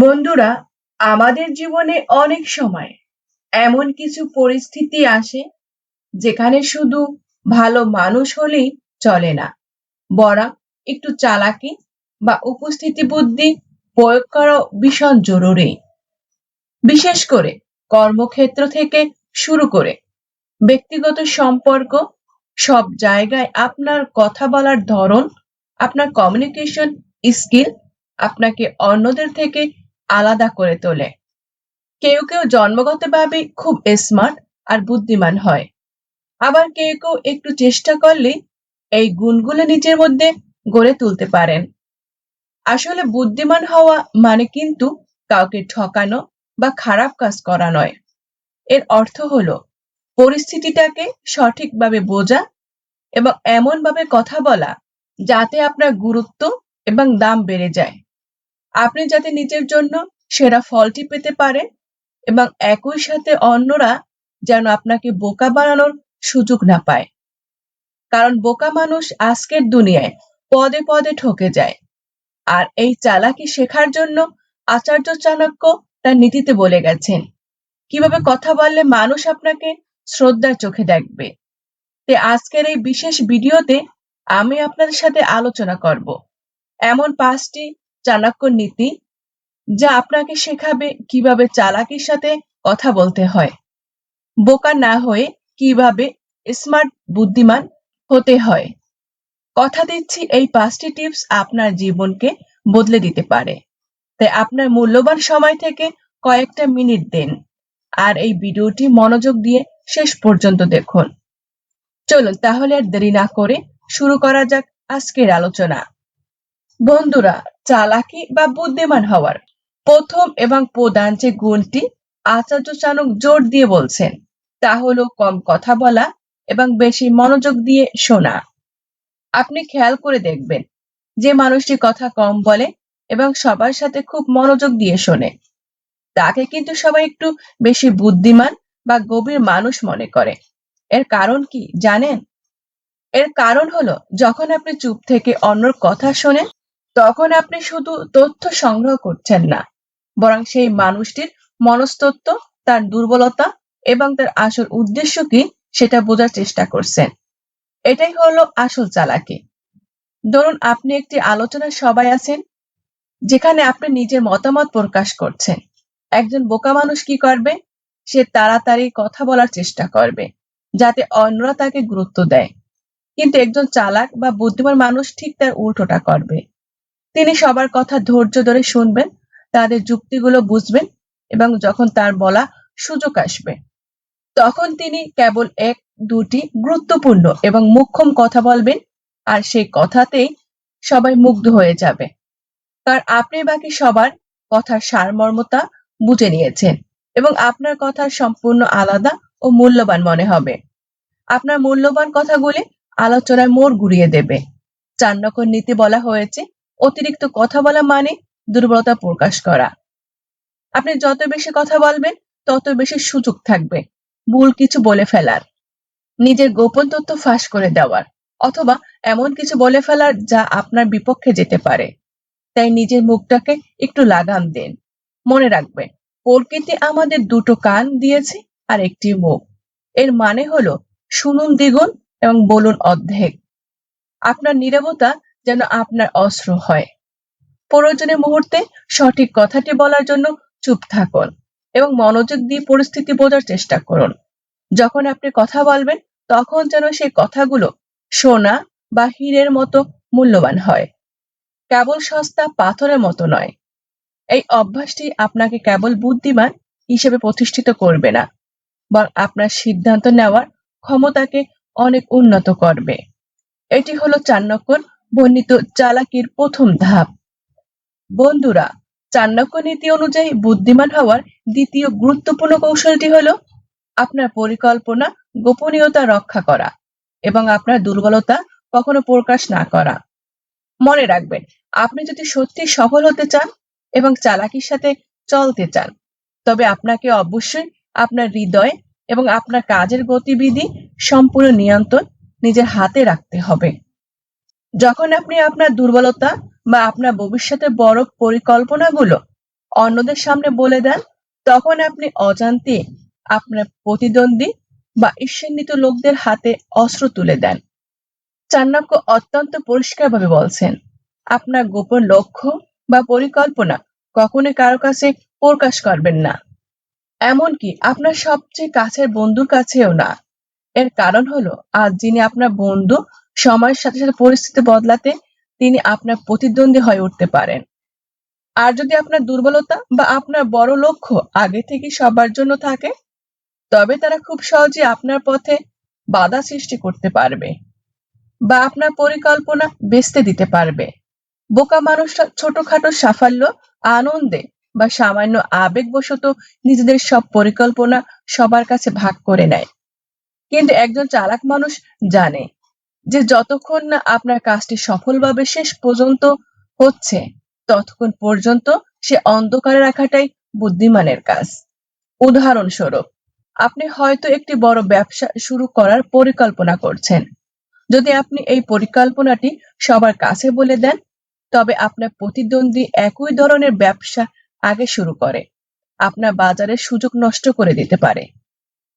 বন্ধুরা, আমাদের জীবনে অনেক সময় এমন কিছু পরিস্থিতি আসে যেখানে শুধু ভালো মানুষ হলেই চলে না। বরং একটু চালাকি বা উপস্থিতি বুদ্ধি প্রয়োগ করা ভীষণ জরুরি। বিশেষ করে কর্মক্ষেত্র থেকে শুরু করে ব্যক্তিগত সম্পর্ক, সব জায়গায় আপনার কথা বলার ধরন, আপনার কমিউনিকেশন স্কিল আপনাকে অন্যদের থেকে আলাদা করে তোলে। কেউ কেউ জন্মগতভাবে খুব স্মার্ট আর বুদ্ধিমান হয়। আবার কেউ কেউ একটু চেষ্টা করলে এই গুণগুলো নিজের মধ্যে গড়ে তুলতে পারেন। আসলে বুদ্ধিমান হওয়া মানে কিন্তু কাউকে ঠকানো বা খারাপ কাজ করা নয়। এর অর্থ হলো পরিস্থিতিটাকে সঠিকভাবে বোঝা এবং এমনভাবে কথা বলা যাতে আপনার গুরুত্ব এবং দাম বেড়ে যায়। আপনি যাতে নিজের জন্য সেরা ফলটি পেতে পারেন এবং একই সাথে অন্যরা যেন আপনাকে বোকা বানানোর সুযোগ না পায়। কারণ বোকা মানুষ আজকের দুনিয়ায় পদে পদে ঠকে যায়। আর এই চালাকি শেখার জন্য আচার্য চাণক্য তার নীতিতে বলে গেছেন, কীভাবে কথা বললে মানুষ আপনাকে শ্রদ্ধার চোখে দেখবে? তে আজকের এই বিশেষ ভিডিওতে আমি আপনাদের সাথে আলোচনা করব। এমন পাঁচটি চাণক্য নীতি, যা আপনাকে শেখাবে কীভাবে চালাকির সাথে কথা বলতে হয়। বোকা না হয়ে কীভাবে স্মার্ট বুদ্ধিমান হতে হয়। কথা দিচ্ছি এই পাঁচটি টিপস আপনার জীবনকে বদলে দিতে পারে। তাই আপনার মূল্যবান সময় থেকে কয়েকটা মিনিট দিন আর এই ভিডিওটি মনোযোগ দিয়ে শেষ পর্যন্ত দেখুন। চলুন তাহলে আর দেরি না করে শুরু করা যাক আজকের আলোচনা। বন্ধুরা, চালাকি বা বুদ্ধিমান হওয়ার প্রথম এবং প্রধান যে গুণটি আচার্য চাণক জোর দিয়ে বলছেন, তা হলো কম কথা বলা এবং বেশি মনোযোগ দিয়ে শোনা। আপনি খেয়াল করে দেখবেন যে মানুষটি কথা কম বলে এবং সবার সাথে খুব মনোযোগ দিয়ে শোনে। তাকে কিন্তু সবাই একটু বেশি বুদ্ধিমান বা গভীর মানুষ মনে করে। এর কারণ কি জানেন? এর কারণ হলো, যখন আপনি চুপ থেকে অন্যর কথা শোনেন তখন আপনি শুধু তথ্য সংগ্রহ করছেন না, বরং সেই মানুষটির মনস্তত্ত্ব তার দুর্বলতা এবং তার আসল উদ্দেশ্য কি সেটা বোঝার চেষ্টা করছেন। এটাই হলো আসল চালাকি। ধরুন আপনি একটি আলোচনার সবাই আছেন, যেখানে আপনি নিজের মতামত প্রকাশ করছেন। একজন বোকা মানুষ কি করবে? সে তাড়াতাড়ি কথা বলার চেষ্টা করবে, যাতে অন্যরা তাকে গুরুত্ব দেয়। কিন্তু একজন চালাক বা বুদ্ধিমান মানুষ ঠিক তার উল্টোটা করবে। তিনি সবার কথা ধৈর্য ধরে শুনবেন, তাদের যুক্তিগুলো বুঝবেন এবং যখন তার বলা সুযোগ আসবে, তখন তিনি কেবল এক, দুটি গুরুত্বপূর্ণ এবং মুখ্যম কথা বলবেন আর সেই কথাতেই সবাই মুগ্ধ হয়ে যাবে। কারণ আপনি বাকি সবার কথার সারমর্মতা বুঝে নিয়েছেন এবং আপনার কথা সম্পূর্ণ আলাদা ও মূল্যবান মনে হবে। আপনার মূল্যবান কথাগুলি আলোচনায় মোড় ঘুরিয়ে দেবে। চাণক্যর নীতি বলা হয়েছে অতিরিক্ত কথা বলা মানে দুর্বলতা প্রকাশ করা। আপনি যত বেশি কথা বলবেন, তত বেশি সুযোগ থাকবে ভুল কিছু বলে ফেলার, নিজের গোপন তথ্য ফাঁস করে দেওয়ার, অথবা এমন কিছু বলে ফেলার যা আপনার বিপক্ষে যেতে পারে। তাই নিজের মুখটাকে একটু লাগাম দিন। মনে রাখবেন, প্রকৃতি আমাদের দুটো কান দিয়েছে আর একটি মুখ। এর মানে হলো শুনুন দ্বিগুণ এবং বলুন অর্ধেক। আপনার নীরবতা যেন আপনার অস্ত্র হয়। প্রয়োজনের মুহূর্তে সঠিক কথাটি বলার জন্য চুপ থাকুন এবং মনোযোগ দিয়ে পরিস্থিতি বোঝার চেষ্টা করুন। যখন আপনি কথা বলবেন, তখন যেন সেই কথাগুলো সোনা বা হীরের মতো মূল্যবান হয়। কেবল সস্তা পাথরের মতো নয়। এই অভ্যাসটি আপনাকে কেবল বুদ্ধিমান হিসেবে প্রতিষ্ঠিত করবে না, বরং আপনার সিদ্ধান্ত নেওয়ার ক্ষমতাকে অনেক উন্নত করবে। এটি হলো চাণক্যর বর্ণিত চালাকির প্রথম ধাপ। বন্ধুরা চাণক্য নীতি অনুযায়ী বুদ্ধিমান হওয়ার দ্বিতীয় গুরুত্বপূর্ণ কৌশলটি হলো আপনার পরিকল্পনা, গোপনীয়তা রক্ষা করা এবং আপনার দুর্বলতা কখনো প্রকাশ না করা। মনে রাখবেন, আপনি যদি সত্যি সফল হতে চান এবং চালাকির সাথে চলতে চান, তবে আপনাকে অবশ্যই আপনার হৃদয় এবং আপনার কাজের গতিবিধি সম্পূর্ণ নিয়ন্ত্রণ নিজের হাতে রাখতে হবে। যখন আপনি আপনার দুর্বলতা বা আপনার ভবিষ্যতের বড় পরিকল্পনাগুলো অন্যদের সামনে বলে দেন, তখন আপনি অজান্তে আপনার প্রতিদ্বন্দ্বী বা ঈর্ষান্বিত লোকদের হাতে অস্ত্র তুলে দেন। চাণক্য অত্যন্ত পরিষ্কারভাবে বলছেন, আপনার গোপন লক্ষ্য বা পরিকল্পনা কখনো কারও কাছে প্রকাশ করবেন না। এমনকি আপনার সবচেয়ে কাছের বন্ধুর কাছেও না। এর কারণ হলো, আজ যিনি আপনার বন্ধু সময়ের সাথে সাথে পরিস্থিতি বদলাতে তিনি আপনার প্রতিদ্বন্দ্বী হয়ে উঠতে পারেন। আর যদি আপনার দুর্বলতা বা আপনার বড় লক্ষ্য আগে থেকে সবার জন্য থাকে, তবে তারা খুব সহজে আপনার পথে বাধা সৃষ্টি করতে পারবে বা আপনার পরিকল্পনা বেচতে দিতে পারবে। বোকা মানুষরা ছোটখাটো সাফল্য, আনন্দে বা সামান্য আবেগবশত নিজেদের সব পরিকল্পনা সবার কাছে ভাগ করে নেয়। কিন্তু একজন চালাক মানুষ জানে যে যতক্ষণ না আপনার কাজটি সফলভাবে শেষ পর্যন্ত হচ্ছে, ততক্ষণ পর্যন্ত সে অন্ধকারে রাখাটাই বুদ্ধিমানের কাজ। উদাহরণস্বরূপ, আপনি হয়তো একটি বড় ব্যবসা শুরু করার পরিকল্পনা করছেন। যদি আপনি এই পরিকল্পনাটি সবার কাছে বলে দেন, তবে আপনার প্রতিদ্বন্দ্বী একই ধরনের ব্যবসা আগে শুরু করে। আপনার বাজারের সুযোগ নষ্ট করে দিতে পারে।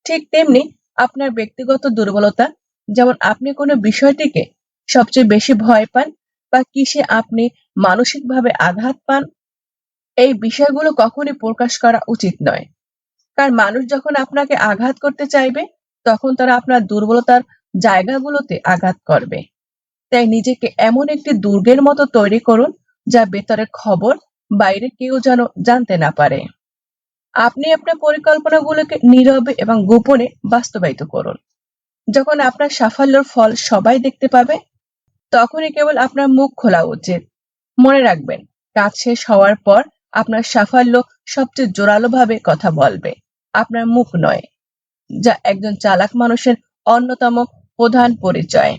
ঠিক তেমনি আপনার ব্যক্তিগত দুর্বলতা যেমন আপনি কোনো বিষয়টিকে সবচেয়ে বেশি ভয় পান বা কিসে আপনি মানসিকভাবে আঘাত পান, এই বিষয়গুলো কখনই প্রকাশ করা উচিত নয়। কারণ মানুষ যখন আপনাকে আঘাত করতে চাইবে, তখন তারা আপনার দুর্বলতার জায়গাগুলোতে আঘাত করবে। তাই নিজেকে এমন একটি দুর্গের মতো তৈরি করুন, যা ভেতরের খবর বাইরে কেউ যেন জানতে না পারে। আপনি আপনার পরিকল্পনাগুলোকে নীরবে এবং গোপনে বাস্তবায়িত করুন। যখন আপনার সাফল্যের ফল সবাই দেখতে পাবে, তখনই কেবল আপনার মুখ খোলা উচিত। মনে রাখবেন, কাজ শেষ হওয়ার পর আপনার সাফল্য সবচেয়ে জোরালোভাবে কথা বলবে। আপনার মুখ নয়, যা একজন চালাক মানুষের অন্যতম প্রধান পরিচয়।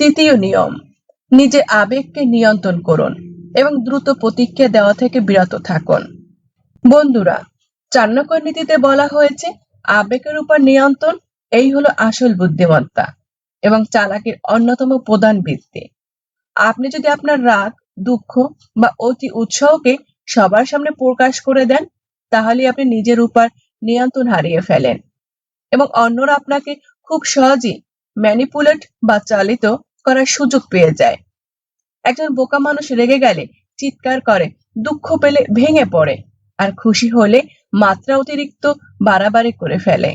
তৃতীয় নিয়ম, নিজে আবেগকে নিয়ন্ত্রণ করুন এবং দ্রুত প্রতিক্রিয়া দেওয়া থেকে বিরত থাকুন। বন্ধুরা চাণক্য নীতিতে বলা হয়েছে, আবেগের উপর নিয়ন্ত্রণ এই হলো আসল বুদ্ধিমত্তা এবং চালাকির অন্যতম প্রধান ভিত্তি। আপনি যদি আপনার রাগ, দুঃখ বা অতি উৎসাহকে সবার সামনে প্রকাশ করে দেন, তাহলে আপনি নিজের উপর নিয়ন্ত্রণ হারিয়ে ফেলেন এবং অন্যরা আপনাকে খুব সহজেই ম্যানিপুলেট বা চালিত করার সুযোগ পেয়ে যায়। একজন বোকা মানুষ রেগে গেলে চিৎকার করে, দুঃখ পেলে ভেঙে পড়ে আর খুশি হলে মাত্রা অতিরিক্ত বাড়াবাড়ি করে ফেলে।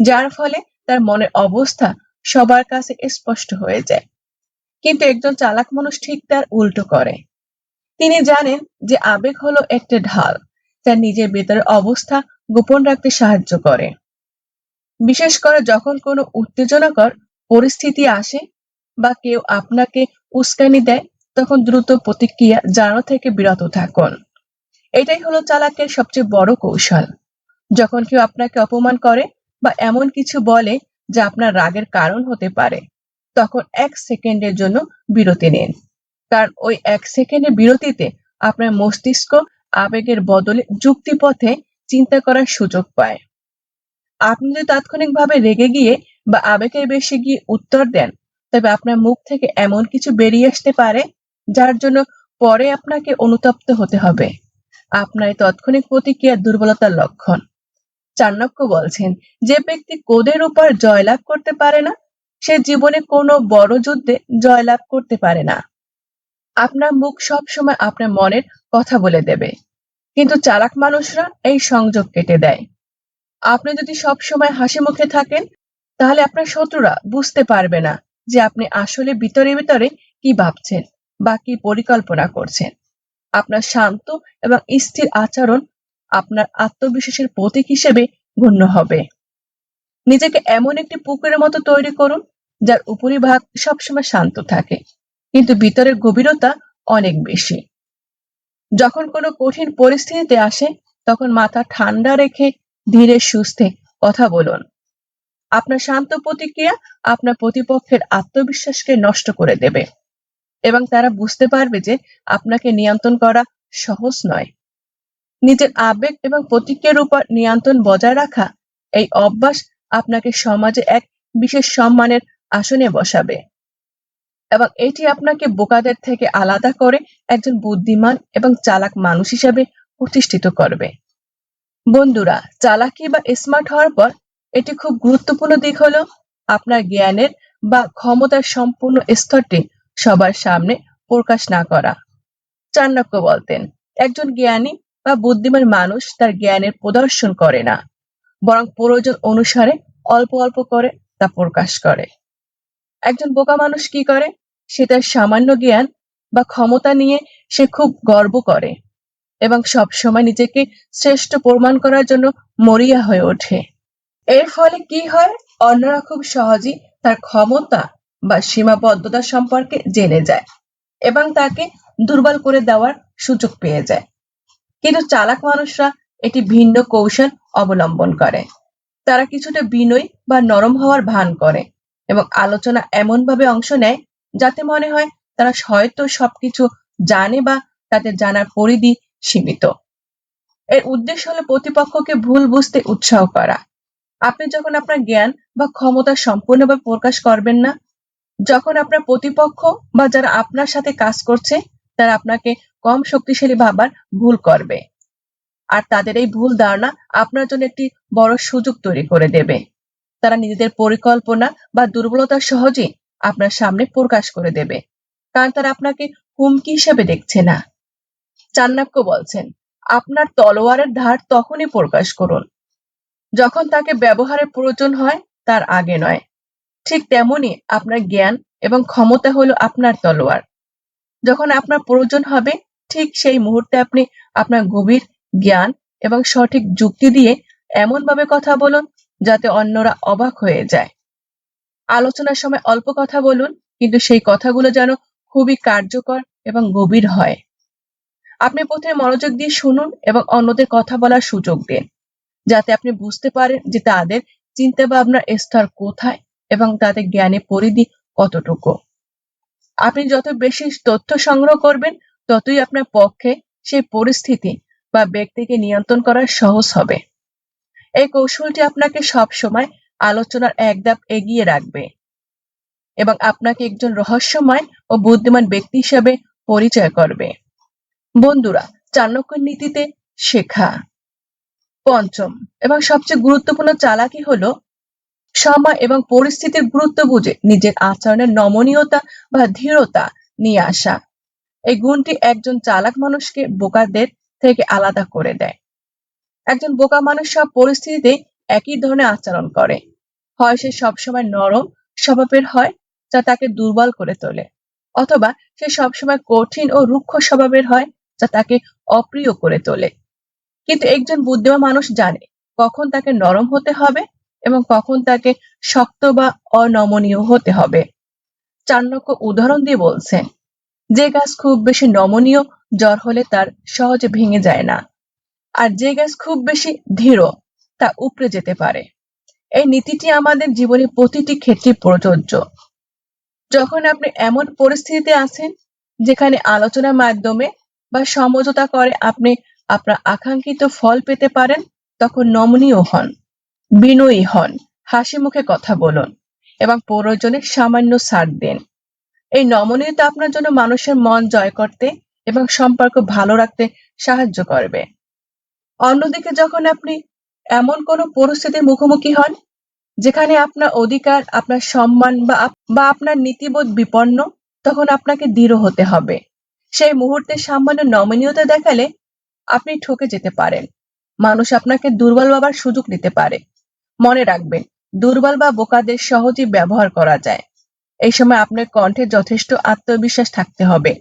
যার ফলে তার মনের অবস্থা সবার কাছে স্পষ্ট হয়ে যায়। কিন্তু একজন চালাক মানুষ ঠিক তার উল্টো করে। তিনি জানেন যে আবেগ হলো একটা ঢাল, যা নিজের ভেতরের অবস্থা গোপন রাখতে সাহায্য করে। বিশেষ করে যখন কোনো উত্তেজনাকর পরিস্থিতি আসে বা কেউ আপনাকে উস্কানি দেয়, তখন দ্রুত প্রতিক্রিয়া জানানো থেকে বিরত থাকুন। এটাই হলো চালাকের সবচেয়ে বড় কৌশল। যখন কেউ আপনাকে অপমান করে বা এমন কিছু বলে যা আপনার রাগের কারণ হতে পারে, তখন এক সেকেন্ডের জন্য বিরতি নিন। কারণ ওই এক সেকেন্ডের বিরতিতে আপনার মস্তিষ্ক আবেগের বদলে যুক্তিপথে চিন্তা করার সুযোগ পায়। আপনি যদি তাৎক্ষণিকভাবে রেগে গিয়ে বা আবেগের বেশি গিয়ে উত্তর দেন, তবে আপনার মুখ থেকে এমন কিছু বেরিয়ে আসতে পারে, যার জন্য পরে আপনাকে অনুতপ্ত হতে হবে। আপনার তাৎক্ষণিক প্রতিক্রিয়া দুর্বলতার লক্ষণ। চাণক্য বলছেন, যে ব্যক্তি কোদের উপর জয়লাভ করতে পারে না, সে জীবনে কোনো বড় যুদ্ধে জয়লাভ করতে পারে না। আপনার মুখ সব সময় আপনার মনের কথা বলে দেবে, কিন্তু চালাক মানুষরা এই সংযোগ কেটে দেয়। আপনি যদি সব সময় হাসি মুখে থাকেন, তাহলে আপনার শত্রুরা বুঝতে পারবে না যে আপনি আসলে ভিতরে ভিতরে কি ভাবছেন বা কি পরিকল্পনা করছেন। আপনার শান্ত এবং স্থির আচরণ আপনার আত্মবিশ্বাসের প্রতীক হিসেবে গণ্য হবে। নিজেকে এমন একটি পুকুরের মতো তৈরি করুন, যার উপরিভাগ সবসময় শান্ত থাকে, কিন্তু ভিতরের গভীরতা অনেক বেশি। যখন কোনো কঠিন পরিস্থিতিতে আসে, তখন মাথা ঠান্ডা রেখে ধীরে সুস্থে কথা বলুন। আপনার শান্ত প্রতিক্রিয়া আপনার প্রতিপক্ষের আত্মবিশ্বাসকে নষ্ট করে দেবে, এবং তারা বুঝতে পারবে যে আপনাকে নিয়ন্ত্রণ করা সহজ নয়। নিজের আবেগ এবং প্রতিক্রিয়ার উপর নিয়ন্ত্রণ বজায় রাখা এই অভ্যাস আপনাকে সমাজে এক বিশেষ সম্মানের আসনে বসাবে। এবং এটি আপনাকে বোকাদের থেকে আলাদা করে একজন বুদ্ধিমান এবং চালাক মানুষ হিসেবে প্রতিষ্ঠিত করবে। বন্ধুরা, চালাকি বা স্মার্ট হওয়ার পর এটি খুব গুরুত্বপূর্ণ দিক হলো আপনার জ্ঞানের বা ক্ষমতার সম্পূর্ণ স্তরটি সবার সামনে প্রকাশ না করা। চাণক্য বলতেন, একজন জ্ঞানী বা বুদ্ধিমান মানুষ তার জ্ঞানের প্রদর্শন করে না, বরং প্রয়োজন অনুসারে অল্প অল্প করে তা প্রকাশ করে। একজন বোকা মানুষ কি করে? সে তার সামান্য জ্ঞান বা ক্ষমতা নিয়ে সে খুব গর্ব করে এবং সব সময় নিজেকে শ্রেষ্ঠ প্রমাণ করার জন্য মরিয়া হয়ে ওঠে। এর ফলে কি হয়? অন্যরা খুব সহজেই তার ক্ষমতা বা সীমাবদ্ধতা সম্পর্কে জেনে যায় এবং তাকে দুর্বল করে দেওয়ার সুযোগ পেয়ে যায়। কিন্তু চালাক মানুষরা এটি ভিন্ন কৌশল অবলম্বন করে। তারা কিছুটা বিনয়ী বা নরম হওয়ার ভান করে এবং আলোচনা এমনভাবে অংশ নেয় যাতে মনে হয় তারা হয়তো সবকিছু জানে বা তাদের জানার পরিধি সীমিত। এর উদ্দেশ্য হলো প্রতিপক্ষকে ভুল বুঝতে উৎসাহ করা। আপনি যখন আপনার জ্ঞান বা ক্ষমতা সম্পূর্ণভাবে প্রকাশ করবেন না, যখন আপনার প্রতিপক্ষ বা যারা আপনার সাথে কাজ করছে তারা আপনাকে কম শক্তিশালী ভাবার ভুল করবে। আর তাদের এই ভুল ধারণা আপনার জন্য একটি বড় সুযোগ তৈরি করে দেবে। তারা নিজেদের পরিকল্পনা বা দুর্বলতা সহজেই আপনার সামনে প্রকাশ করে দেবে। কারণ তারা আপনাকে হুমকি হিসেবে দেখছে না। চান্নাক্য বলছেন, আপনার তলোয়ারের ধার তখনই প্রকাশ করুন। যখন তাকে ব্যবহারের প্রয়োজন হয়, তার আগে নয়। ঠিক তেমনি আপনার জ্ঞান এবং ক্ষমতা হলো আপনার তলোয়ার। যখন আপনার প্রয়োজন হবে, ঠিক সেই মুহূর্তে আপনি আপনার গভীর জ্ঞান এবং সঠিক যুক্তি দিয়ে এমনভাবে কথা বলুন যাতে অন্যরা অবাক হয়ে যায়। আলোচনার সময় অল্প কথা বলুন, কিন্তু সেই কথাগুলো যেন খুবই কার্যকর এবং গভীর হয়। আপনি প্রথমে মনোযোগ দিয়ে শুনুন এবং অন্যদের কথা বলার সুযোগ দিন, যাতে আপনি বুঝতে পারেন যে তাদের চিন্তা ভাবনার স্তর কোথায় এবং তাদের জ্ঞানের পরিধি কতটুকু। আপনি যত বেশি তথ্য সংগ্রহ করবেন, ততই আপনার পক্ষে সেই পরিস্থিতি বা ব্যক্তিকে নিয়ন্ত্রণ করা সহজ হবে। এই কৌশলটি আপনাকে সব সময় আলোচনার এক ধাপ এগিয়ে রাখবে এবং আপনাকে একজন রহস্যময় ও বুদ্ধিমান ব্যক্তি হিসাবে পরিচয় করবে। বন্ধুরা, চাণক্যের নীতিতে শেখা। পঞ্চম এবং সবচেয়ে গুরুত্বপূর্ণ চালাকি হলো সময় এবং পরিস্থিতির গুরুত্ব বুঝে নিজের আচরণের নমনীয়তা বা ধীরতা নিয়ে আসা। এই গুণটি একজন চালাক মানুষকে বোকাদের থেকে আলাদা করে দেয়। একজন বোকা মানুষ সব পরিস্থিতিতে একই ধরনের আচরণ করে। হয় সে সবসময় নরম স্বভাবের হয়, যা তাকে দুর্বল করে তোলে, অথবা সে সবসময় কঠিন ও রুক্ষ স্বভাবের হয়, যা তাকে অপ্রিয় করে তোলে। কিন্তু একজন বুদ্ধিমান মানুষ জানে কখন তাকে নরম হতে হবে এবং কখন তাকে শক্ত বা অনমনীয় হতে হবে। চাণক্য উদাহরণ দিয়ে বলছেন যে গাছ খুব বেশি নমনীয়, জ্বর হলে তার সহজে ভেঙে যায় না। আর যে গাছ খুব বেশি ধীর, তা উপড়ে যেতে পারে। এই নীতিটি আমাদের জীবনে প্রতিটি ক্ষেত্রে প্রযোজ্য। যখন আপনি এমন পরিস্থিতিতে আছেন, যেখানে আলোচনার মাধ্যমে বা সমঝোতা করে আপনি আপনার আকাঙ্ক্ষিত ফল পেতে পারেন, তখন নমনীয় হন। বিনয়ী হন। হাসি মুখে কথা বলুন এবং প্রয়োজনে সামান্য ছাড় দিন। এই নমনীয়তা আপনার জন্য মানুষের মন জয় করতে এবং সম্পর্ক ভালো রাখতে সাহায্য করবে। অন্যদিকে যখন আপনি এমন কোনো পরিস্থিতির মুখোমুখি হন, যেখানে আপনার অধিকার, আপনার সম্মান বা বা আপনার নীতিবোধ বিপন্ন, তখন আপনাকে দৃঢ় হতে হবে। সেই মুহূর্তে সামান্য নমনীয়তা দেখালে আপনি ঠকে যেতে পারেন। মানুষ আপনাকে দুর্বল ভাবার সুযোগ নিতে পারে। মনে রাখবেন, দুর্বল বা বোকাদের সহজেই ব্যবহার করা যায়। এই সময় আপনার কণ্ঠে যথেষ্ট আত্মবিশ্বাস থাকতে হবে।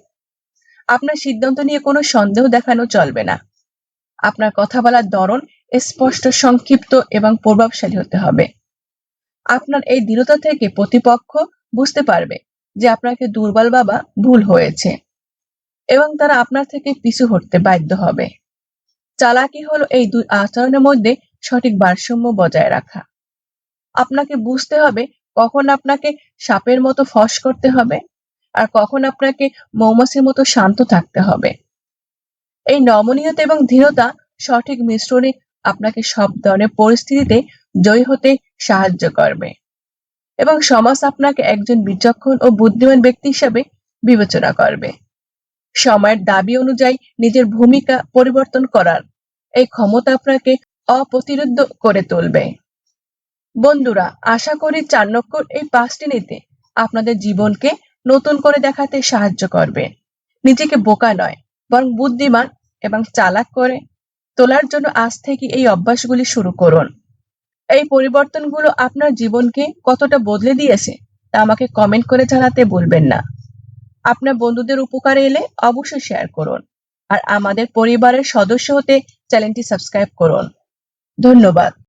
আপনার সিদ্ধান্ত নিয়ে কোনো সন্দেহ দেখানো চলবে না। আপনার কথা বলার ধরন স্পষ্ট, সংক্ষিপ্ত এবং প্রভাবশালী হতে হবে। আপনার এই দৃঢ়তা থেকে প্রতিপক্ষ বুঝতে পারবে যে আপনাকে দুর্বল বাবা ভুল হয়েছে এবং তারা আপনার থেকে পিছু হটতে বাধ্য হবে। চালাকি হলো এই দুই আচরণের মধ্যে সঠিক ভারসাম্য বজায় রাখা। আপনাকে বুঝতে হবে কখন আপনাকে সাপের মতো ফস করতে হবে আর কখন আপনাকে মৌমাছির মতো শান্ত থাকতে হবে। এই নমনীয়তা এবং ধীরতা সঠিক মিশ্রণে আপনাকে সব ধরনের পরিস্থিতিতে জয়ী হতে সাহায্য করবে এবং সমাজ আপনাকে একজন বিচক্ষণ ও বুদ্ধিমান ব্যক্তি হিসাবে বিবেচনা করবে। সময়ের দাবি অনুযায়ী নিজের ভূমিকা পরিবর্তন করার এই ক্ষমতা আপনাকে অপ্রতিরোধ্য করে তুলবে। বন্ধুরা, আশা করি চার চাণক্যর এই পাঁচটি নীতি আপনাদের জীবনকে নতুন করে দেখাতে সাহায্য করবে। নিজেকে বোকা নয়, বরং বুদ্ধিমান এবং চালাক করে তোলার জন্য আজ থেকে এই অভ্যাসগুলি শুরু করুন। এই পরিবর্তনগুলো আপনার জীবনকে কতটা বদলে দিয়েছে তা আমাকে কমেন্ট করে জানাতে ভুলবেন না। আপনার বন্ধুদের উপকারে এলে অবশ্যই শেয়ার করুন। আর আমাদের পরিবারের সদস্য হতে চ্যানেলটি সাবস্ক্রাইব করুন। ধন্যবাদ।